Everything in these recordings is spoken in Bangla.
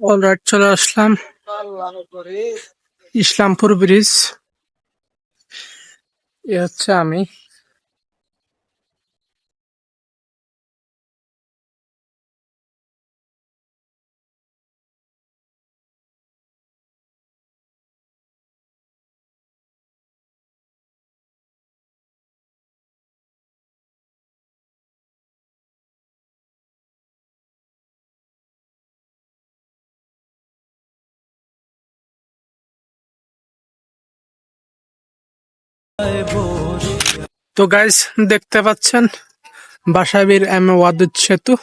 অলরাইট চলে আসলাম। ইসলামপুর ব্রিজ। এ হচ্ছে আমি। তো গাইজ দেখতে পাচ্ছেন? বাসাবীর এম ওয়াদুদ সেতু।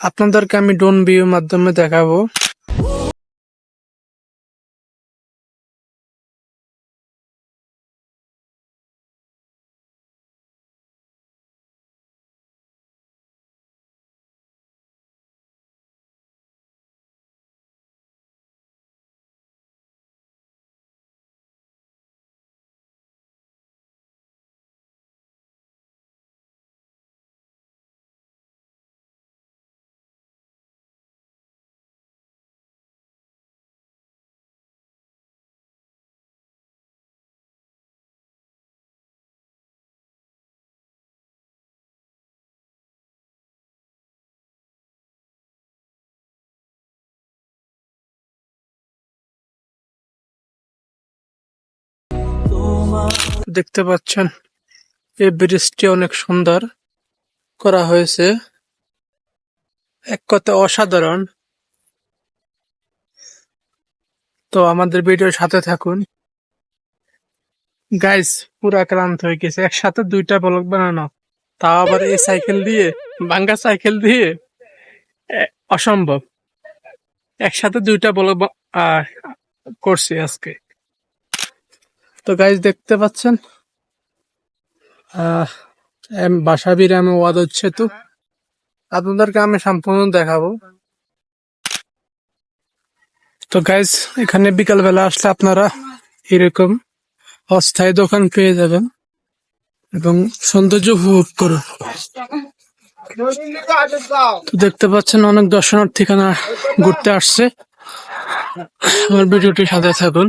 আপনাদেরকে আমি ড্রোন ভিউ মাধ্যমে দেখাবো। দেখতে পাচ্ছেন, এই ব্রিজটি অনেক সুন্দর করা হয়েছে। এক কথা অসাধারণ। তো আমাদের ভিডিওর সাথে থাকুন। গাইস, পুরা ক্লান্ত হয়ে গেছে। একসাথে দুইটা ব্লক বানানো, তাও আবার এই সাইকেল দিয়ে, ভাঙ্গা সাইকেল দিয়ে? অসম্ভব। একসাথে দুইটা ব্লক করছি আজকে। তো গাইস দেখতে পাচ্ছেন? এম বাসাবির এম হচ্ছে তো আপনাদেরকে আমি সম্পূর্ণ দেখাবো। তো গাইজ এখানে বিকালবেলা আসলে আপনারা এরকম অস্থায়ী দোকান পেয়ে যাবেন এবং সৌন্দর্য উপভোগ করুন। দেখতে পাচ্ছেন অনেক দর্শনার্থীখানা ঘুরতে আসছে। আমার ভিডিওটির সাথে থাকুন।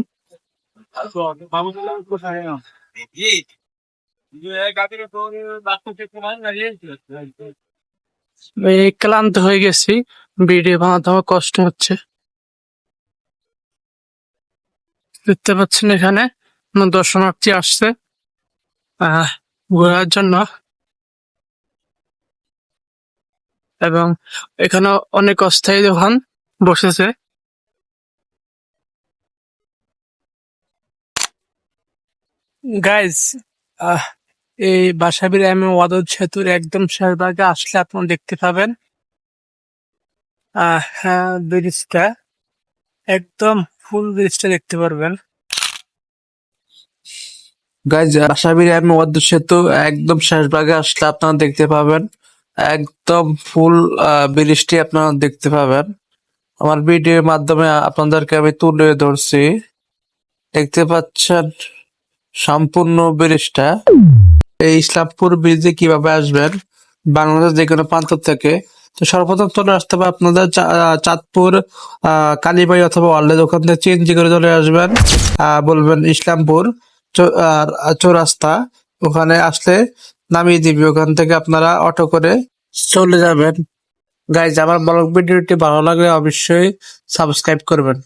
ক্লান্ত হয়ে গেছি, ভিডিও বানাতে আমার কষ্ট হচ্ছে। দেখতে পাচ্ছেন এখানে দর্শনার্থী আসছে ঘোরার জন্য। এবং এখানে অনেক অস্থায়ী দোকান বসেছে। গাইজ এই বাসাবির এম ওয়াদদ সেতুর একদম শেষ ভাগে আসলে আপনারা দেখতে পাবেন। হ্যাঁ ব্রিজটা একদম ফুল ব্রিজটা দেখতে পারবেন। গাইজ আশাবির এম ওয়াদ্দ সেতু একদম শেষ ভাগে আসলে আপনারা দেখতে পাবেন। একদম ফুল ব্রিজটি আপনারা দেখতে পাবেন। আমার ভিডিওর মাধ্যমে আপনাদেরকে আমি তুলে ধরছি। দেখতে পাচ্ছেন? সম্পূর্ণ ব্রিজটা এই ইসলামপুর ব্রিজে কীভাবে আসবেন? বাংলাদেশ যে কোনো প্রান্ত থেকে। তো সর্বপ্রথম চলে আসতে হবে আপনাদের চাঁদপুর আহ, কালীবাড়ি অথবা ওয়ার্ল্ডের ওখান থেকে চেঞ্জি করে চলে আসবেন। বলবেন ইসলামপুর চৌরাস্তা। ওখানে আসলে নামিয়ে দিবি। ওখান থেকে আপনারা অটো করে চলে যাবেন। গাইজ আমার ব্লগ ভিডিওটি ভালো লাগলে অবশ্যই সাবস্ক্রাইব করবেন।